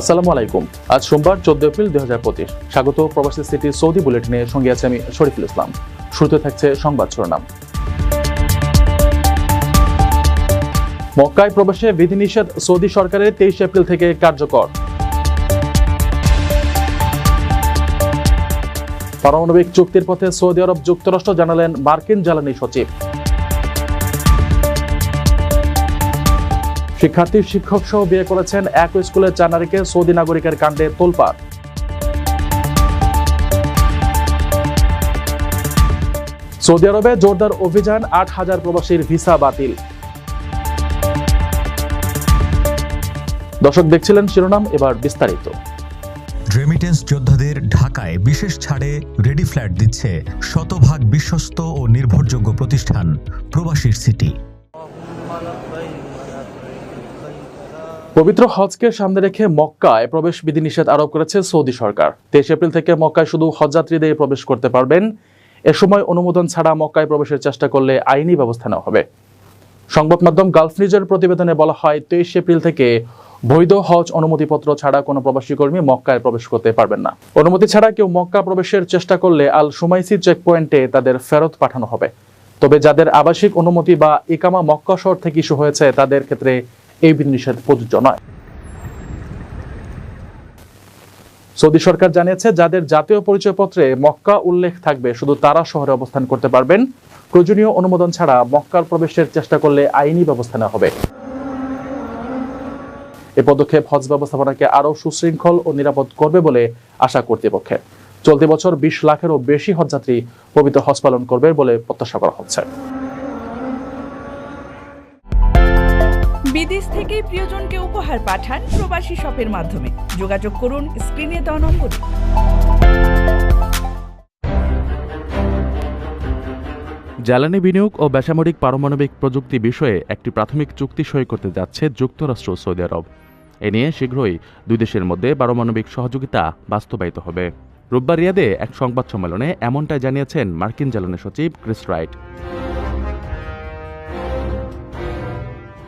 আসসালামু আলাইকুম। আজ সোমবার, চোদ্দ এপ্রিল দুই হাজার পঁচিশ। স্বাগত প্রবাসী সিটি সৌদি বুলেটিনে। সঙ্গে আছে আমি শরীফুল ইসলাম। শুরুতে থাকছে সংবাদ শিরোনাম। মক্কায় প্রবেশে বিধিনিষেধ সৌদি সরকারের তেইশ এপ্রিল থেকে কার্যকর। পারমাণবিক চুক্তির পথে সৌদি আরব যুক্তরাষ্ট্র জানালেন মার্কিন জ্বালানি সচিব। শিক্ষার্থী, শিক্ষক সহ বিয়ে করেছেন এক স্কুলের চার নারীকে সৌদি নাগরিকের কাণ্ডে তোলপাড়। সৌদি আরবে জোরদার অভিযান, আট হাজার প্রবাসীর ভিসা বাতিল। দর্শক দেখছিলেন শিরোনাম, এবার বিস্তারিত। রেমিটেন্স যোদ্ধাদের ঢাকায় বিশেষ ছাড়ে রেডি ফ্ল্যাট দিচ্ছে শতভাগ বিশ্বস্ত ও নির্ভরযোগ্য প্রতিষ্ঠান প্রবাসীর সিটি। পবিত্র হজকে সামনে রেখে মক্কায় প্রবেশ বিধিনিষেধ আরোপ করেছে সৌদি সরকার। তেইশ এপ্রিল থেকে মক্কায় শুধু হজযাত্রীদের প্রবেশ করতে পারবেন। এ সময় অনুমোদন ছাড়া মক্কায় প্রবেশের চেষ্টা করলে আইনি ব্যবস্থা নেওয়া হবে। সংবাদ মাধ্যম গালফ নিউজের প্রতিবেদনে বলা হয়, তেইশ এপ্রিল থেকে বৈধ হজ অনুমতিপত্র ছাড়া কোনো প্রবাসী কর্মী মক্কায় প্রবেশ করতে পারবেন না। অনুমতি ছাড়া কেউ মক্কা প্রবেশের চেষ্টা করলে আল সুমাইসি চেকপয়েন্টে তাদের ফেরত পাঠানো হবে। তবে যাদের আবাসিক অনুমতি বা ইকামা মক্কা শহর থেকে ইস্যু হয়েছে, তাদের ক্ষেত্রে এই বিধিনিষেধ প্রযোজ্য নয়। সৌদি সরকার জানিয়েছে, যাদের জাতীয় পরিচয়পত্রে মক্কা উল্লেখ থাকবে, শুধু তারা শহরে অবস্থান করতে পারবেন। প্রয়োজনীয় অনুমোদন ছাড়া মক্কার প্রবেশের চেষ্টা করলে আইনি ব্যবস্থা নেওয়া হবে। এ পদক্ষেপ হজ ব্যবস্থাপনাকে আরও সুশৃঙ্খল ও নিরাপদ করবে বলে আশা কর্তৃপক্ষের। চলতি বছর বিশ লাখেরও বেশি হজযাত্রী পবিত্র হজ পালন করবে বলে প্রত্যাশা করা হচ্ছে। বিদেশ থেকে প্রিয়জনকে উপহার পাঠান প্রবাসী শপের মাধ্যমে। যোগাযোগ করুন, স্ক্রিনে দেওয়া নম্বরে। জ্বালানি বিনিয়োগ ও বেসামরিক পারমাণবিক প্রযুক্তি বিষয়ে একটি প্রাথমিক চুক্তি সই করতে যাচ্ছে যুক্তরাষ্ট্র সৌদি আরব। এ নিয়ে শীঘ্রই দুই দেশের মধ্যে পারমাণবিক সহযোগিতা বাস্তবায়িত হবে। রোববার রিয়াদে এক সংবাদ সম্মেলনে এমনটাই জানিয়েছেন মার্কিন জ্বালানি সচিব ক্রিস রাইট।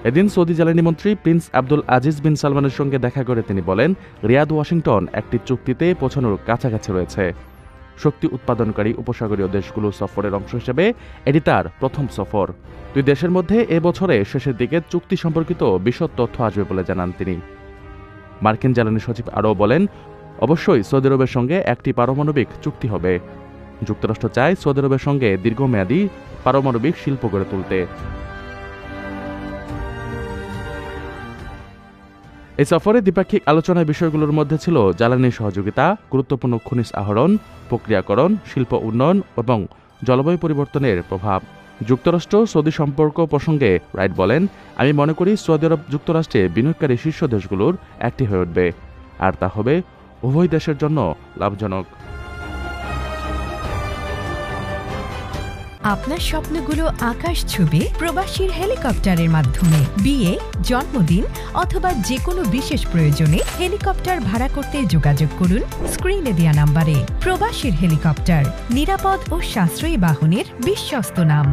এদিন সৌদি জ্বালানি মন্ত্রী প্রিন্স আব্দুল আজিজ বিন সালমানের সঙ্গে দেখা করে তিনি বলেন, রিয়াদ, ওয়াশিংটন একটি চুক্তিতে পৌঁছানোর কাছাকাছি রয়েছে। শক্তি উৎপাদনকারী উপসাগরীয় দেশগুলো সফরের অংশ হিসেবে এটি তার প্রথম সফর। দুই দেশের মধ্যে এ বছরে শেষের দিকে চুক্তি সম্পর্কিত বিশদ তথ্য আসবে বলে জানান তিনি। মার্কিন জ্বালানি সচিব আরও বলেন, অবশ্যই সৌদি আরবের সঙ্গে একটি পারমাণবিক চুক্তি হবে। যুক্তরাষ্ট্র চায় সৌদি আরবের সঙ্গে দীর্ঘমেয়াদী পারমাণবিক শিল্প গড়ে তুলতে। এই সফরে দ্বিপাক্ষিক আলোচনার বিষয়গুলোর মধ্যে ছিল জ্বালানি সহযোগিতা, গুরুত্বপূর্ণ খনিজ আহরণ, প্রক্রিয়াকরণ, শিল্প উন্নয়ন এবং জলবায়ু পরিবর্তনের প্রভাব। যুক্তরাষ্ট্র সৌদি সম্পর্ক প্রসঙ্গে রাইট বলেন, আমি মনে করি সৌদি আরব যুক্তরাষ্ট্রে বিনিয়োগকারী শীর্ষ দেশগুলোর একটি হয়ে উঠবে, আর তা হবে উভয় দেশের জন্য লাভজনক। আপনার স্বপ্নগুলো আকাশ ছুবে প্রবাসীর হেলিকপ্টারের মাধ্যমে। বিয়ে, জন্মদিন অথবা যে কোনো বিশেষ প্রয়োজনে হেলিকপ্টার ভাড়া করতে যোগাযোগ করুন স্ক্রিনে দেওয়া নাম্বারে। প্রবাসীর হেলিকপ্টার, নিরাপদ ও সাশ্রয়ী বাহনের বিশ্বস্ত নাম।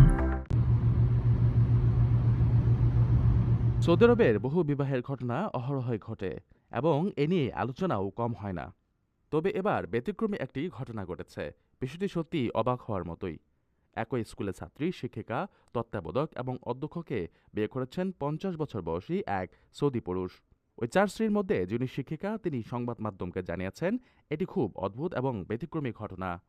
সৌদি আরবের বহু বিবাহের ঘটনা অহরহই ঘটে এবং এ নিয়ে আলোচনাও কম হয় না। তবে এবার ব্যতিক্রমী একটি ঘটনা ঘটেছে। বিষয়টি সত্যি অবাক হওয়ার মতোই। একই স্কুলের ছাত্রী, শিক্ষিকা তত্ত্বাবোধক এবং অধ্যক্ষকে বিয়ে করেছেন পঞ্চাশ বছর বয়সী এক সৌদি পুরুষ। ওই চার স্ত্রীর মধ্যে যিনি শিক্ষিকা, তিনি সংবাদ মাধ্যমকে জানিয়েছেন, এটি খুব অদ্ভুত এবং ব্যতিক্রমী ঘটনা।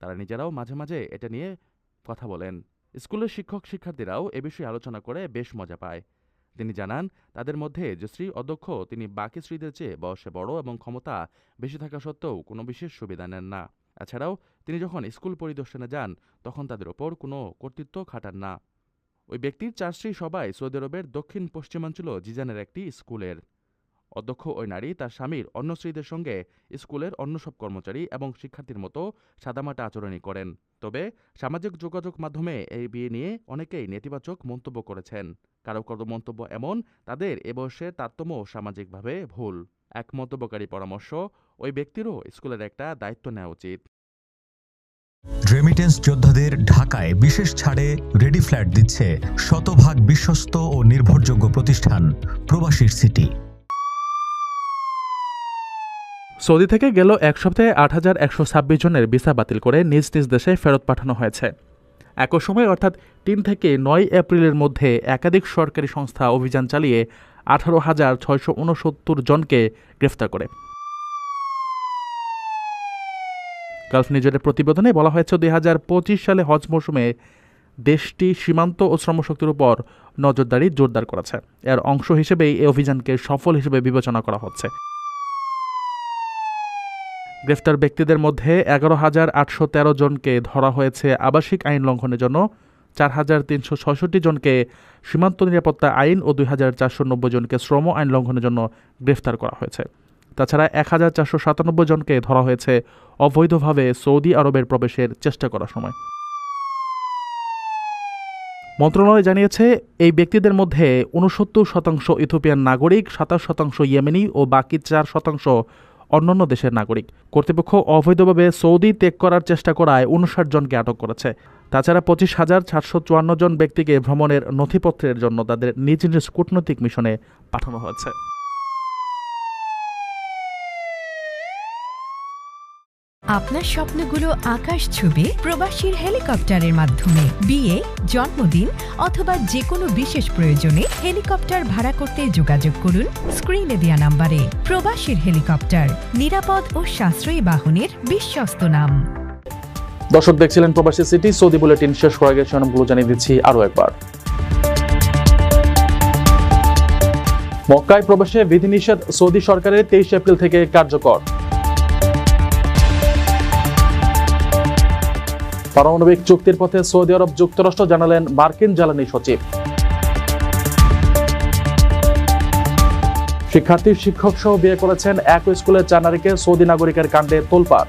তারা নিজেরাও মাঝে মাঝে এটা নিয়ে কথা বলেন। স্কুলের শিক্ষক শিক্ষার্থীরাও এ বিষয়ে আলোচনা করে বেশ মজা পায়। তিনি জানান, তাদের মধ্যে যে স্ত্রী অধ্যক্ষ, তিনি বাকি স্ত্রীদের চেয়ে বয়সে বড় এবং ক্ষমতা বেশি থাকা সত্ত্বেও কোনো বিশেষ সুবিধা নেন না। এছাড়াও, তিনি যখন স্কুল পরিদর্শনে যান, তখন তাদের ওপর কোনো কর্তৃত্ব খাটান না। ওই ব্যক্তির চার স্ত্রী সবাই সৌদি আরবের দক্ষিণ পশ্চিমাঞ্চল জিজানের একটি স্কুলের। অধ্যক্ষ ওই নারী তার স্বামীর অন্য স্ত্রীদের সঙ্গে স্কুলের অন্য সব কর্মচারী এবং শিক্ষার্থীর মতো সাদামাটা আচরণই করেন। তবে সামাজিক যোগাযোগ মাধ্যমে এই বিয়ে নিয়ে অনেকেই নেতিবাচক মন্তব্য করেছেন। কারও কারও মন্তব্য এমন, তাদের এ বয়সের তারতম্য সামাজিকভাবে ভুল। এক মন্তব্যকারী পরামর্শ ওই ব্যক্তিরও স্কুলের একটা দায়িত্ব নেওয়া উচিত। রেমিটেন্স যোদ্ধাদের ঢাকায় বিশেষ ছাড়ে রেডি ফ্ল্যাট দিচ্ছে শতভাগ বিশ্বস্ত ও নির্ভরযোগ্য প্রতিষ্ঠান প্রবাসীর সিটি। সৌদি থেকে গেল এক সপ্তাহে আট হাজার একশো ছাব্বিশ জনের ভিসা বাতিল করে নিজ নিজ দেশে ফেরত পাঠানো হয়েছে। একই সময় অর্থাৎ তিন থেকে নয় এপ্রিলের মধ্যে একাধিক সরকারি সংস্থা অভিযান চালিয়ে আঠারো হাজার ছয়শো উনসত্তর জনকে গ্রেফতার করে। গালফ নিউজের প্রতিবেদনে বলা হয়েছে, দুই হাজার পঁচিশ সালে হজ মৌসুমে দেশটি সীমান্ত ও শ্রমশক্তির উপর নজরদারি জোরদার করেছে। এর অংশ হিসেবেই এই অভিযানকে সফল হিসেবে বিবেচনা করা হচ্ছে। গ্রেফতার ব্যক্তিদের মধ্যে এগারো হাজার আটশো তেরো জনকে ধরা হয়েছে আবাসিক আইন লঙ্ঘনের জন্য। চার হাজার তিনশো ছয়ষট্টি জনকে সীমান্ত নিরাপত্তা আইন ও দুই হাজার চারশো নব্বই জনকে শ্রম আইন লঙ্ঘনের জন্য গ্রেফতার করা হয়েছে। তাছাড়া এক হাজার চারশো সাতানব্বই জনকে ধরা হয়েছে অবৈধভাবে সৌদি আরবের প্রবেশের চেষ্টা করার সময়। মন্ত্রণালয় জানিয়েছে, এই ব্যক্তিদের মধ্যে উনসত্তর শতাংশ ইথিওপিয়ান নাগরিক, সাতাশ শতাংশ ইয়েমেনি ও বাকি চার শতাংশ অন্যান্য দেশের নাগরিক। কর্তৃপক্ষ অবৈধভাবে সৌদি ত্যাগ করার চেষ্টা করায় উনষাট জনকে আটক করেছে। তাছাড়া পঁচিশ হাজার চারশো চুয়ান্ন জন ব্যক্তিকে ভ্রমণের নথিপত্রের জন্য তাদের নিজ নিজ কূটনৈতিক মিশনে পাঠানো হয়েছে। আপনার স্বপ্নগুলো আকাশ ছুবে প্রবাসীর হেলিকপ্টারের মাধ্যমে। বিয়ে, জন্মদিন অথবা যে কোনো বিশেষ প্রয়োজনে হেলিকপ্টার ভাড়া করতে যোগাযোগ করুন স্ক্রিনে দেওয়া নাম্বারে। প্রবাসীর হেলিকপ্টার, নিরাপদ ও সাশ্রয়ী বাহনের বিশ্বস্ত নাম। দর্শক দেখছিলেন প্রবাসী সিটি, সৌদি বুলেটিন শেষ করা গেছে নামগুলো জানিয়ে দিচ্ছি আরও একবার। মক্কায় প্রবেশে বিধিনিষেধ সৌদি সরকারের তেইশ এপ্রিল থেকে কার্যকর। পারমাণবিক চুক্তির পথে সৌদি আরব যুক্তরাষ্ট্র জানালেন মার্কিন জ্বালানি সচিব। শিক্ষার্থী শিক্ষক সহ বিয়ে করেছেন এক স্কুলের চার নারীকে সৌদি নাগরিকের কাণ্ডে তোলপাড়।